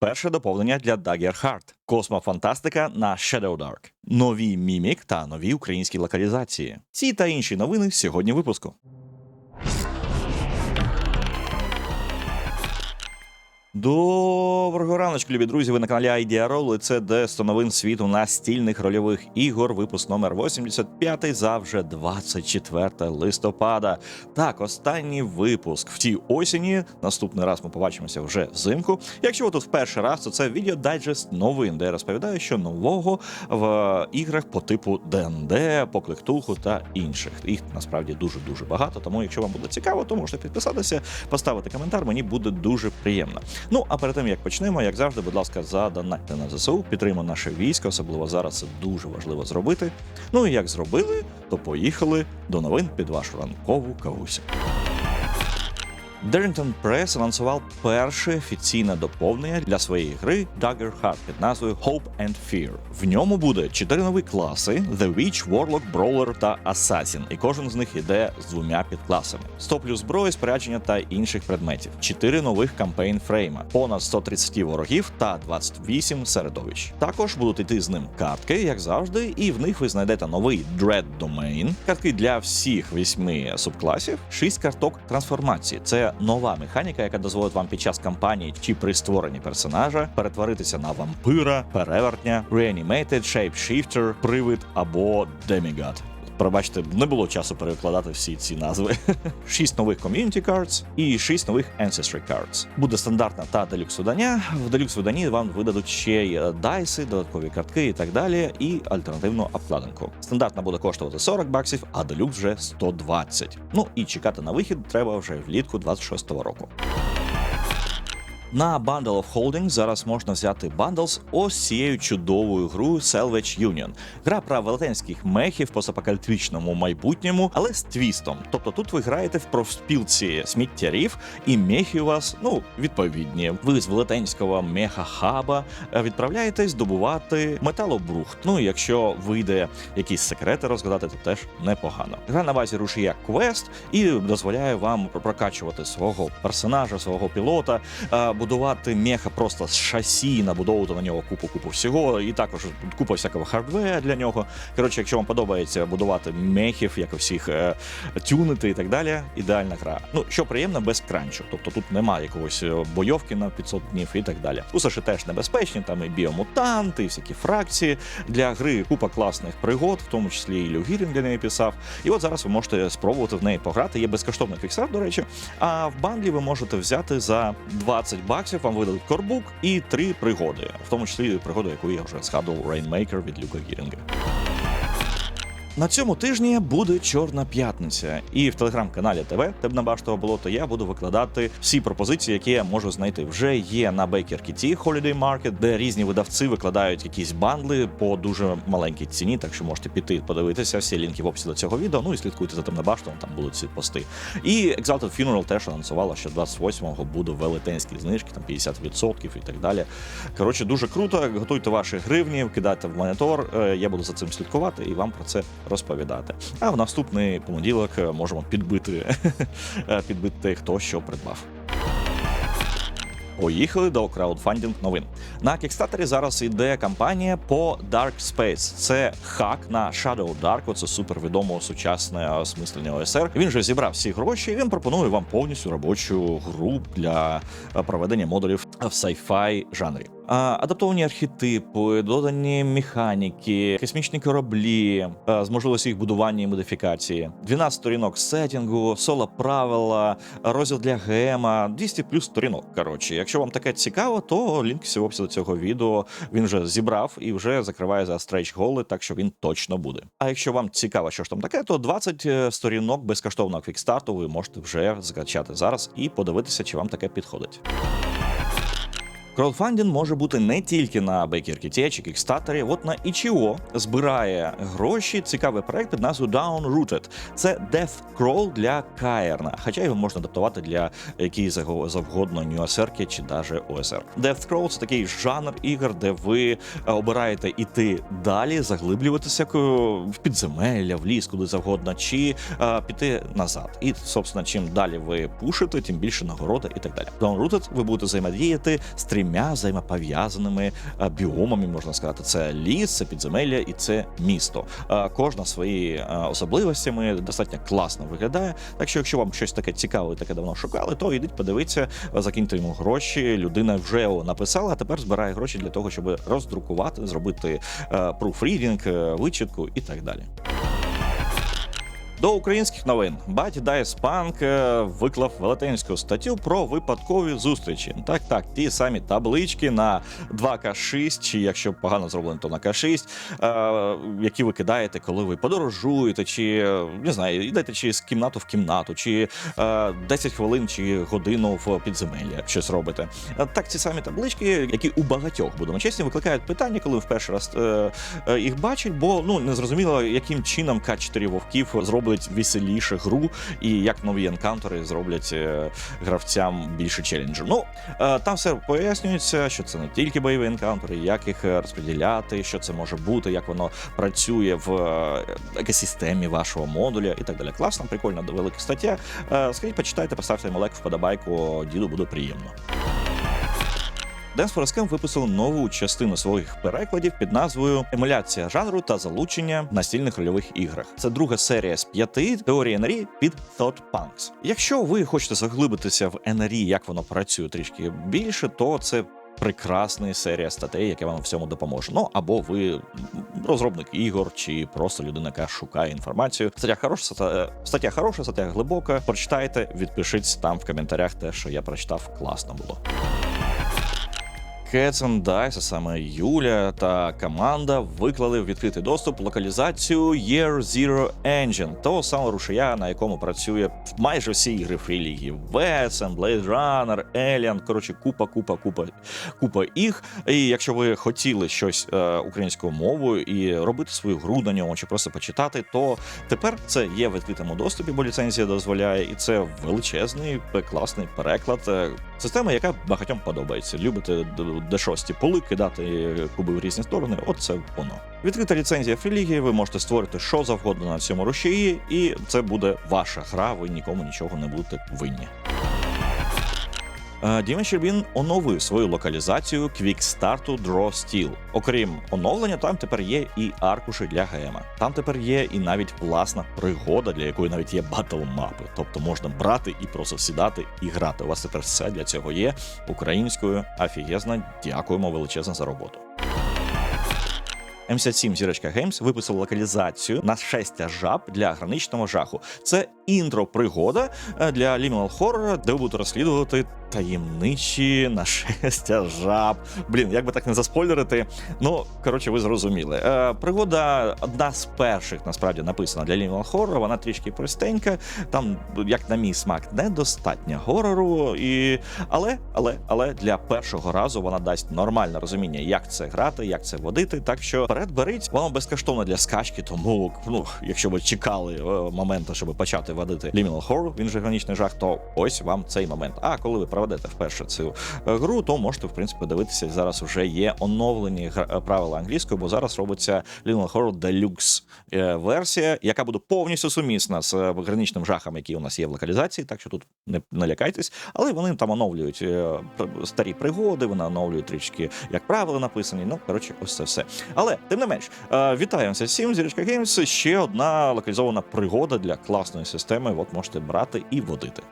Перше доповнення для Dagger Heart. Космофантастика на Shadow Dark. Нові мімік та нові українські локалізації. Ці та інші новини сьогодні в випуску. Доброго раночку, любі друзі. Ви на каналі Idea Roll. і Це де 100 новин світу настільних рольових ігор. Випуск номер 85 за вже 24 листопада. Так, останній випуск в тій осені. Наступний раз ми побачимося вже взимку. Якщо ви тут в перший раз, то це відео дайджест новин, де я розповідаю, що нового в іграх по типу ДНД, по кликтуху та інших. Їх насправді дуже дуже багато. Тому, якщо вам буде цікаво, то можете підписатися, поставити коментар. Мені буде дуже приємно. Ну а перед тим як почнемо, як завжди, будь ласка, задонайте на ЗСУ, підтримуй наше військо, особливо зараз це дуже важливо зробити. Ну і як зробили, то поїхали до новин під вашу ранкову кавусю. Darrington Press анонсував перше офіційне доповнення для своєї гри Dagger Heart під назвою Hope and Fear. В ньому буде чотири нові класи: The Witch, Warlock, Brawler та Assassin. І кожен з них іде з двома підкласами: 100 плюс зброї, спорядження та інших предметів. Чотири нових кампейн фрейма, понад 130 ворогів та 28 середовищ. Також будуть йти з ним картки, як завжди, і в них ви знайдете новий Dread Domain, картки для всіх вісьми субкласів, шість карток трансформації. Це нова механіка, яка дозволить вам під час кампанії чи при створенні персонажа перетворитися на вампира, перевертня, Reanimated, Shapeshifter, Привид або Demigod. Пробачте, не було часу перекладати всі ці назви. Шість нових Community Cards і шість нових Ancestry Cards. Буде стандартна та делюкс видання. В делюкс виданні вам видадуть ще й е, дайси, додаткові картки і так далі, і альтернативну обкладинку. Стандартна буде коштувати 40 баксів, а делюкс вже 120. Ну і чекати на вихід треба вже влітку 26-го року. На Bundle of Holding зараз можна взяти бандл з ось цією чудовою грою Salvage Union. Гра про велетенських мехів в постапокаліптичному майбутньому, але з твістом. Тобто тут ви граєте в профспілці сміттярів, і мехи у вас ну відповідні. Ви з велетенського меха-хаба е, відправляєтесь добувати металобрухт. Ну якщо вийде якісь секрети розгадати, то теж непогано. Гра на базі рушія квест і дозволяє вам прокачувати свого персонажа, свого пілота. Будувати меха просто з шасі, набудовувати на нього купу купу всього, і також купа всякого хардвея для нього. Коротше, якщо вам подобається будувати мехів, як всіх е, тюнити і так далі, ідеальна гра. Ну що приємно, без кранчу. Тобто тут немає якогось е, бойовки на 500 днів і так далі. Усаші теж небезпечні, там і біомутанти, і всякі фракції для гри. Купа класних пригод, в тому числі і Лю Гірін для неї писав. І от зараз ви можете спробувати в неї пограти. Є безкоштовний квікстарт, до речі. А в бандлі ви можете взяти за 20 баксів. Вам видадуть корбук і три пригоди, в тому числі пригоду, яку я вже згадував Rainmaker від Люка Гірінга. На цьому тижні буде Чорна п'ятниця, і в телеграм-каналі ТВ Тебнабаштого болото я буду викладати всі пропозиції, які я можу знайти. Вже є на Baker KT Holiday Market, де різні видавці викладають якісь бандли по дуже маленькій ціні. Так що можете піти подивитися. Всі лінки в описі до цього відео. Ну і слідкуйте за Темнабаштом, там будуть ці пости. І Exalted Funeral теж анонсувала, що 28-го буде велетенські знижки, там 50% і так далі. Коротше, дуже круто. Готуйте ваші гривні, кидайте в монітор. Е, Я буду за цим слідкувати і вам про це розповідати. А в наступний понеділок е, можемо підбити, підбити хто що придбав. Поїхали до краудфандинг новин. На Кікстатері зараз іде кампанія по Dark Space. Це хак на Shadow Dark, оце супервідомо сучасне осмислення ОСР. Він вже зібрав всі гроші. і Він пропонує вам повністю робочу гру для е, проведення модулів в sci-fi жанрі. Адаптовані архетипи, додані механіки, космічні кораблі е, з можливістю їх будування і модифікації, 12 сторінок сетінгу, соло правила, розділ для гема, 200 плюс сторінок. Коротше, якщо вам таке цікаво, то лінк в описі до цього відео він вже зібрав і вже закриває за стрейч голи, так що він точно буде. А якщо вам цікаво, що ж там таке, то 20 сторінок безкоштовного квікстарту ви можете вже закачати зараз і подивитися, чи вам таке підходить. Краудфандинг може бути не тільки на BakerKT чи Kickstarter, от на Itch.io збирає гроші. Цікавий проект під назвою Downrooted. Це Death Crawl для Каєрна, хоча його можна адаптувати для якої завгодно нюасерки чи даже ОСР. Death Crawl – це такий жанр ігор, де ви е, обираєте іти далі, заглиблюватися в підземелля, в ліс, куди завгодно, чи а, піти назад. І, собственно, чим далі ви пушите, тим більше нагороди і так далі. Downrooted ви будете взаємодіяти, стріляти трьома взаємопов'язаними е, біомами, можна сказати. Це ліс, це підземелля і це місто. Е, Кожна свої е, особливостями достатньо класно виглядає. Так що, якщо вам щось таке цікаве, таке давно шукали, то йдіть подивитися, е, закиньте йому гроші. Людина вже написала, а тепер збирає гроші для того, щоб роздрукувати, зробити пруфрідінг, вичітку і так далі. До українських новин Баті Дайс Панк е, виклав велетенську статтю про випадкові зустрічі. Так, так, ті самі таблички на 2К6, чи якщо погано зроблено, то на К6, е, які ви кидаєте, коли ви подорожуєте, чи е, не знаю, йдете чи з кімнату в кімнату, чи е, 10 хвилин чи годину в підземелля щось робите. Так, ці самі таблички, які у багатьох будемо чесні, викликають питання, коли в перший раз їх бачать, бо ну не зрозуміло, яким чином К4 вовків зроблять веселіше гру, і як нові енкаунтери зроблять е, гравцям більше челенджу. Ну е, там все пояснюється, що це не тільки бойові енкаунтери, як їх е, розподіляти, що це може бути, як воно працює в екосистемі вашого модуля і так далі. Класно, прикольно, велика стаття. Скажіть, почитайте, поставте йому лайк, вподобайку, діду буде приємно. Dance for Scam випустили нову частину своїх перекладів під назвою Емуляція жанру та залучення в настільних рольових іграх. Це друга серія з п'яти теорії НРІ під Thought Punks. Якщо ви хочете заглибитися в НРІ, як воно працює трішки більше, то це. Прекрасна серія статей, яка вам в цьому допоможе. Ну або ви розробник ігор, чи просто людина, яка шукає інформацію. Стаття хороша, стаття, стаття хороша, стаття глибока. Прочитайте, відпишіть там в коментарях те, що я прочитав, класно було. And Dice, а саме Юля та команда виклали в відкритий доступ локалізацію Year Zero Engine, того самого рушія, на якому працює майже всі ігри фріліги. Весен, Blade Runner, Alien, коротше, купа, купа, купа, купа їх. І якщо ви хотіли щось е, українською мовою і робити свою гру на ньому, чи просто почитати, то тепер це є в відкритому доступі, бо ліцензія дозволяє, і це величезний, класний переклад. Е, Система, яка багатьом подобається. Любите D6 поли, кидати куби в різні сторони. От це воно. Відкрита ліцензія фріліги, ви можете створити що завгодно на цьому рушії, і це буде ваша гра. Ви нікому нічого не будете винні. Діма Щербін оновив свою локалізацію квікстарту Draw Steel. Окрім оновлення, там тепер є і аркуші для гема. Там тепер є і навіть власна пригода, для якої навіть є батл мапи. Тобто можна брати і просто сідати і грати. У вас тепер все для цього є українською. Афігезно, дякуємо величезно за роботу. М77 Зірочка Геймс виписав локалізацію на шестя жаб для граничного жаху. Це інтро-пригода е, для Liminal Horror, де ви будете розслідувати таємничі нашестя жаб. Блін, як би так не заспойлерити. Ну, коротше, ви зрозуміли. Е, Пригода одна з перших, насправді, написана для Liminal Horror, вона трішки простенька. Там, як на мій смак, недостатньо горору. І... Але, але, але для першого разу вона дасть нормальне розуміння, як це грати, як це водити. Так що вперед беріть, воно безкоштовно для скачки, тому ну, якщо ви чекали е, моменту, щоб почати водити Liminal Horror, він же гранічний жах, то ось вам цей момент. А коли ви проведете вперше цю е, гру, то можете в принципі дивитися. Зараз вже є оновлені е, правила англійської, бо зараз робиться Liminal Horror Deluxe е, версія, яка буде повністю сумісна з гранічним жахом, який у нас є в локалізації. Так що тут не, не лякайтесь, але вони там оновлюють старі пригоди, вони оновлюють трішки, як правила написані. Ну коротше, ось це все. Але тим не менш, е, вітаємося всім. Зірочка Games. Ще одна локалізована пригода для класної системи. От можете брати і водити.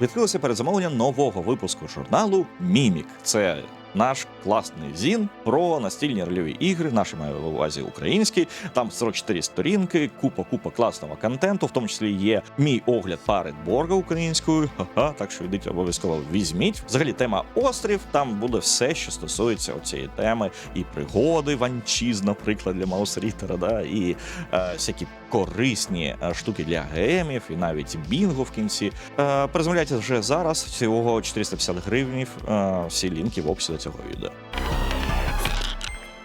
Відкрилося передзамовлення нового випуску журналу Мімік. Це наш класний зін про настільні рольові ігри, наші маю в увазі українські. Там 44 сторінки, купа, купа класного контенту, в тому числі є мій огляд пари Борга українською. Ха-ха, так що йдіть обов'язково візьміть. Взагалі тема острів. Там буде все, що стосується цієї теми, і пригоди Ванчіз, наприклад, для Маусрітера, да, і е, всякі корисні е, штуки для гемів, і навіть бінго в кінці. Приземляйте вже зараз. Всього 450 гривнів. Е, всі лінки в описі до цього відео.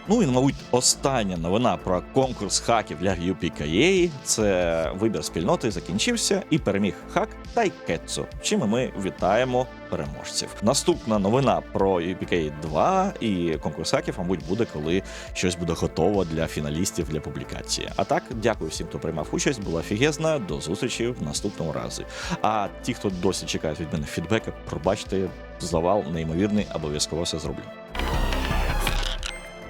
Ну і, мабуть, остання новина про конкурс хаків для UPKA – це вибір спільноти закінчився і переміг хак Тайкетсу. Чим ми вітаємо переможців. Наступна новина про UPKA 2 і конкурс хаків, мабуть, буде, коли щось буде готово для фіналістів для публікації. А так, дякую всім, хто приймав участь. Була фігезна. До зустрічі в наступному разі. А ті, хто досі чекають від мене фідбека, пробачте, завал неймовірний, обов'язково все зроблю.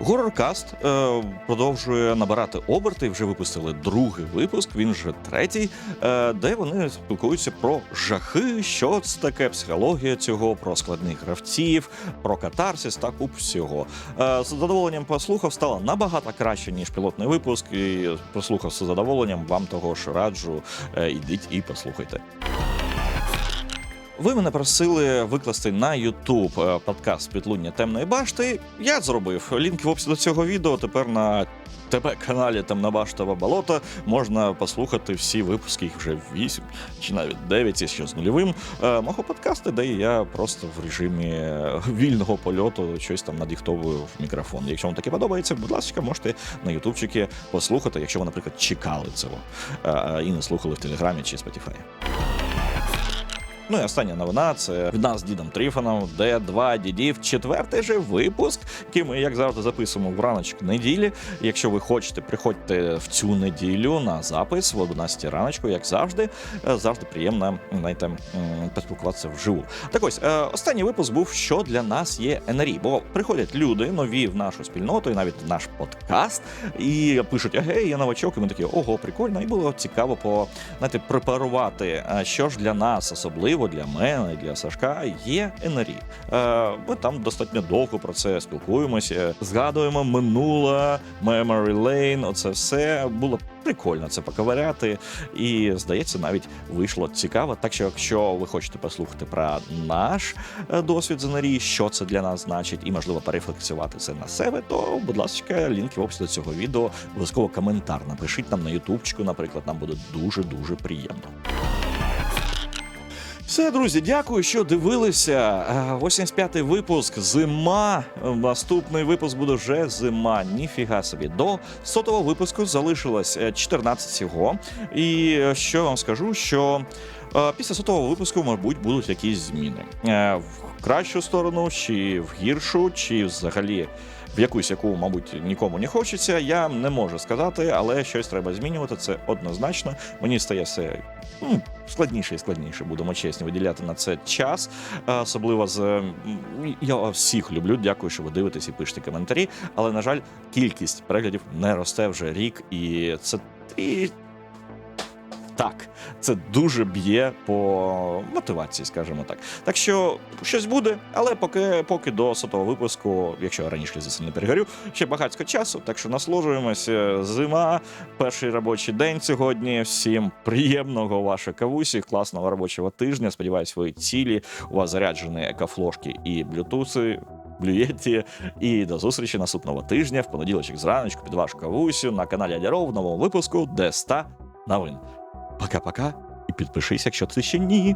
Гороркаст е, продовжує набирати оберти. Вже випустили другий випуск. Він вже третій, е, де вони спілкуються про жахи, що це таке, психологія цього, про складних гравців, про катарсис та куп всього. Е, з задоволенням послухав стало набагато краще ніж пілотний випуск. І прослухав з задоволенням. Вам того ж раджу. Е, ідіть і послухайте. Ви мене просили викласти на YouTube е, подкаст Підлуння темної башти. Я зробив лінк в описі до цього відео. Тепер на ТБ каналі Темна Баштова болото можна послухати всі випуски, їх вже 8 чи навіть 9, якщо з нульовим. е, Мого подкасту, де я просто в режимі е, вільного польоту щось там надіхтовую в мікрофон. Якщо вам таке подобається, будь ласка, можете на ютубчики послухати, якщо ви, наприклад, чекали цього і не слухали в Телеграмі чи Spotify. Ну і остання новина це від нас з дідом Тріфоном, де два дідів, четвертий же випуск, який ми, як завжди, записуємо в раночок неділі. Якщо ви хочете, приходьте в цю неділю на запис в 11 раночку, як завжди. Е, Завжди приємно знаєте, поспілкуватися вживу. Так ось, е, останній випуск був, що для нас є НРІ. Бо приходять люди нові в нашу спільноту, і навіть в наш подкаст, і пишуть: Агей, я новачок, і ми такі, ого, прикольно. І було цікаво по знаєте, препарувати, е, що ж для нас особливо, для мене, для Сашка є НРІ. Е, Ми там достатньо довго про це спілкуємося, згадуємо минуле, Memory Lane, оце все було прикольно це поковиряти. І здається, навіть вийшло цікаво. Так що, якщо ви хочете послухати про наш е, досвід з НРІ, що це для нас значить, і можливо перефлексувати це на себе, то будь ласка, лінки в описі до цього відео. Обов'язково коментар напишіть нам на ютубчику, наприклад, нам буде дуже дуже приємно. Все, друзі, дякую, що дивилися. Е, 85-й випуск. Зима. Наступний випуск буде вже зима. Ніфіга собі. До сотого випуску залишилось е, 14 всього. І що що вам скажу, що е, після сотого випуску, мабуть, будуть якісь зміни Е, в кращу сторону, чи в гіршу, чи взагалі. В якусь, яку, мабуть, нікому не хочеться, я не можу сказати, але щось треба змінювати. Це однозначно. Мені стає все ну, складніше і складніше, будемо чесні, виділяти на це час. Особливо з я всіх люблю. Дякую, що ви дивитесь і пишете коментарі. Але на жаль, кількість переглядів не росте вже рік, і це і. Так, це дуже б'є по мотивації, скажімо так. Так що щось буде, але поки поки до сотого випуску, якщо я раніше за не перегорю, ще багатько часу. Так що насолоджуємося. Зима, перший робочий день сьогодні. Всім приємного вашої кавусі, класного робочого тижня. Сподіваюсь, ви цілі. У вас заряджені екофлошки і блютуси. Блюєті. І до зустрічі наступного тижня в понеділочок зраночку під вашу кавусю на каналі Адяров в новому випуску де 100 новин. Пока-пока і підпишись, якщо ти ще ні.